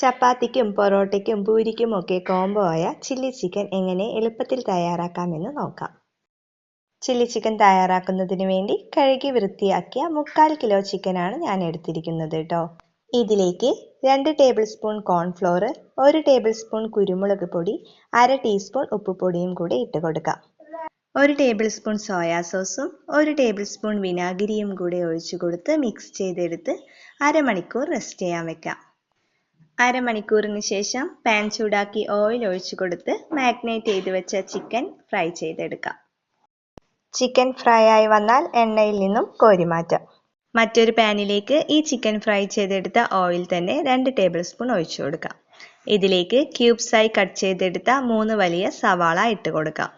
ചപ്പാത്തിക്കും പൊറോട്ടയ്ക്കും പൂരിക്കും ഒക്കെ കോംബോ ആയ chilli chicken എങ്ങനെ എളുപ്പത്തിൽ തയ്യാറാക്കാമെന്ന് നോക്കാം. ചില്ലി ചിക്കൻ തയ്യാറാക്കുന്നതിന് വേണ്ടി കഴുകി വൃത്തിയാക്കിയ മുക്കാൽ കിലോ ചിക്കനാണ് ഞാൻ എടുത്തിരിക്കുന്നത് കേട്ടോ. ഇതിലേക്ക് രണ്ട് ടേബിൾ സ്പൂൺ കോൺഫ്ലോർ ഒരു ടേബിൾ സ്പൂൺ കുരുമുളക് പൊടി അര ടീസ്പൂൺ ഉപ്പുപൊടിയും കൂടി ഇട്ട് കൊടുക്കാം. ഒരു ടേബിൾ സ്പൂൺ സോയാ സോസും ഒരു ടേബിൾ സ്പൂൺ വിനാഗിരിയും കൂടി ഒഴിച്ചു കൊടുത്ത് മിക്സ് ചെയ്തെടുത്ത് അരമണിക്കൂർ റെസ്റ്റ് ചെയ്യാൻ വെക്കാം. അരമണിക്കൂറിന് ശേഷം പാൻ ചൂടാക്കി ഓയിൽ ഒഴിച്ചു കൊടുത്ത് മാഗ്നേറ്റ് ചെയ്ത് വെച്ച ചിക്കൻ ഫ്രൈ ചെയ്തെടുക്കാം. ചിക്കൻ ഫ്രൈ ആയി വന്നാൽ എണ്ണയിൽ നിന്നും കോരി മാറ്റാം മറ്റൊരു പാനിലേക്ക് ഈ ചിക്കൻ ഫ്രൈ ചെയ്തെടുത്ത ഓയിൽ തന്നെ രണ്ട് ടേബിൾ സ്പൂൺ ഒഴിച്ചു കൊടുക്കാം. ഇതിലേക്ക് ക്യൂബ്സായി കട്ട് ചെയ്തെടുത്ത മൂന്ന് വലിയ സവാള ഇട്ട് കൊടുക്കാം.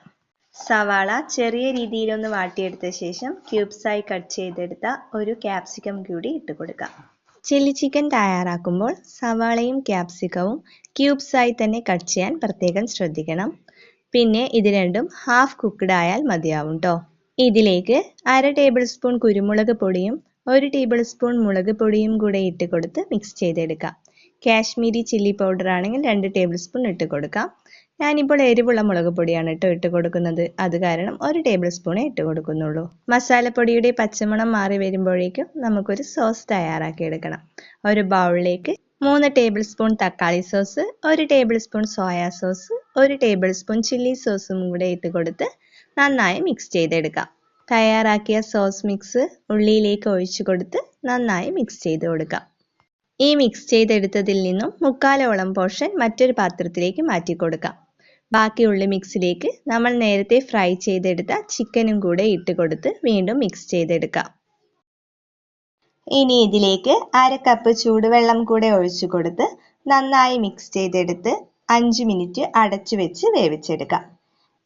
സവാള ചെറിയ രീതിയിലൊന്ന് വാട്ടിയെടുത്ത ശേഷം ക്യൂബ്സായി കട്ട് ചെയ്തെടുത്ത ഒരു ക്യാപ്സിക്കം കൂടി ഇട്ട് കൊടുക്കാം. ചില്ലി ചിക്കൻ തയ്യാറാക്കുമ്പോൾ സവാളയും ക്യാപ്സിക്കവും ക്യൂബ്സായി തന്നെ കട്ട് ചെയ്യാൻ പ്രത്യേകം ശ്രദ്ധിക്കണം. പിന്നെ ഇത് രണ്ടും ഹാഫ് കുക്ക്ഡ് ആയാൽ മതിയാവും കേട്ടോ ഇതിലേക്ക് അര ടേബിൾ സ്പൂൺ കുരുമുളക് പൊടിയും ഒരു ടേബിൾ സ്പൂൺ മുളക് പൊടിയും കൂടെ ഇട്ട് കൊടുത്ത് മിക്സ് ചെയ്തെടുക്കാം. കാശ്മീരി ചില്ലി പൗഡർ ആണെങ്കിൽ രണ്ട് ടേബിൾ സ്പൂൺ ഇട്ട് കൊടുക്കാം. ഞാനിപ്പോൾ എരിവുള്ള മുളക് പൊടിയാണ് കേട്ടോ ഇട്ട് കൊടുക്കുന്നത്. അത് കാരണം ഒരു ടേബിൾ സ്പൂണേ ഇട്ട് കൊടുക്കുന്നുള്ളൂ. മസാലപ്പൊടിയുടെ പച്ചമണം മാറി വരുമ്പോഴേക്കും നമുക്കൊരു സോസ് തയ്യാറാക്കി എടുക്കണം. ഒരു ബൗളിലേക്ക് മൂന്ന് ടേബിൾ സ്പൂൺ തക്കാളി സോസ് ഒരു ടേബിൾ സ്പൂൺ സോയാ സോസ് ഒരു ടേബിൾ സ്പൂൺ ചില്ലി സോസും കൂടെ ഇട്ട് കൊടുത്ത് നന്നായി മിക്സ് ചെയ്തെടുക്കാം. തയ്യാറാക്കിയ സോസ് മിക്സ് ഉള്ളിയിലേക്ക് ഒഴിച്ചു കൊടുത്ത് നന്നായി മിക്സ് ചെയ്ത് കൊടുക്കാം. ഈ മിക്സ് ചെയ്തെടുത്തതിൽ നിന്നും മുക്കാലോളം പോർഷൻ മറ്റൊരു പാത്രത്തിലേക്ക് മാറ്റി കൊടുക്കാം. ബാക്കിയുള്ള മിക്സിലേക്ക് നമ്മൾ നേരത്തെ ഫ്രൈ ചെയ്തെടുത്ത ചിക്കനും കൂടെ ഇട്ട് കൊടുത്ത് വീണ്ടും മിക്സ് ചെയ്തെടുക്കാം. ഇനി ഇതിലേക്ക് അര കപ്പ് ചൂടുവെള്ളം കൂടെ ഒഴിച്ചു കൊടുത്ത് നന്നായി മിക്സ് ചെയ്തെടുത്ത് അഞ്ച് മിനിറ്റ് അടച്ചു വെച്ച് വേവിച്ചെടുക്കാം.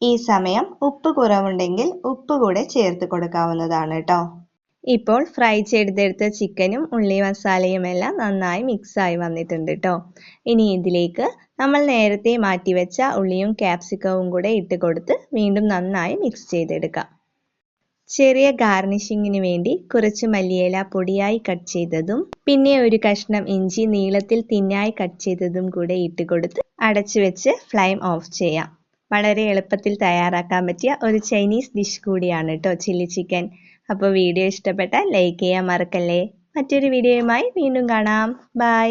ഈ സമയം ഉപ്പ് കുറവുണ്ടെങ്കിൽ ഉപ്പ് കൂടെ ചേർത്ത് കൊടുക്കാവുന്നതാണ് കേട്ടോ. ഇപ്പോൾ ഫ്രൈ ചെയ്തെടുത്ത ചിക്കനും ഉള്ളി മസാലയും എല്ലാം നന്നായി മിക്സായി വന്നിട്ടുണ്ട് കേട്ടോ ഇനി ഇതിലേക്ക് നമ്മൾ നേരത്തെ മാറ്റിവെച്ച ഉള്ളിയും ക്യാപ്സിക്കവും കൂടെ ഇട്ട് കൊടുത്ത് വീണ്ടും നന്നായി മിക്സ് ചെയ്തെടുക്കാം. ചെറിയ ഗാർണിഷിങ്ങിന് വേണ്ടി കുറച്ച് മല്ലിയില പൊടിയായി കട്ട് ചെയ്തതും പിന്നെ ഒരു കഷ്ണം ഇഞ്ചി നീളത്തിൽ തിന്നായി കട്ട് ചെയ്തതും കൂടെ ഇട്ട് കൊടുത്ത് അടച്ചു വെച്ച് ഫ്ലെയിം ഓഫ് ചെയ്യാം. വളരെ എളുപ്പത്തിൽ തയ്യാറാക്കാൻ പറ്റിയ ഒരു ചൈനീസ് ഡിഷ് കൂടിയാണ് കേട്ടോ ചില്ലി ചിക്കൻ അപ്പോൾ വീഡിയോ ഇഷ്ടപ്പെട്ടാൽ ലൈക്ക് ചെയ്യാൻ മറക്കല്ലേ? മറ്റൊരു വീഡിയോയുമായി വീണ്ടും കാണാം. ബൈ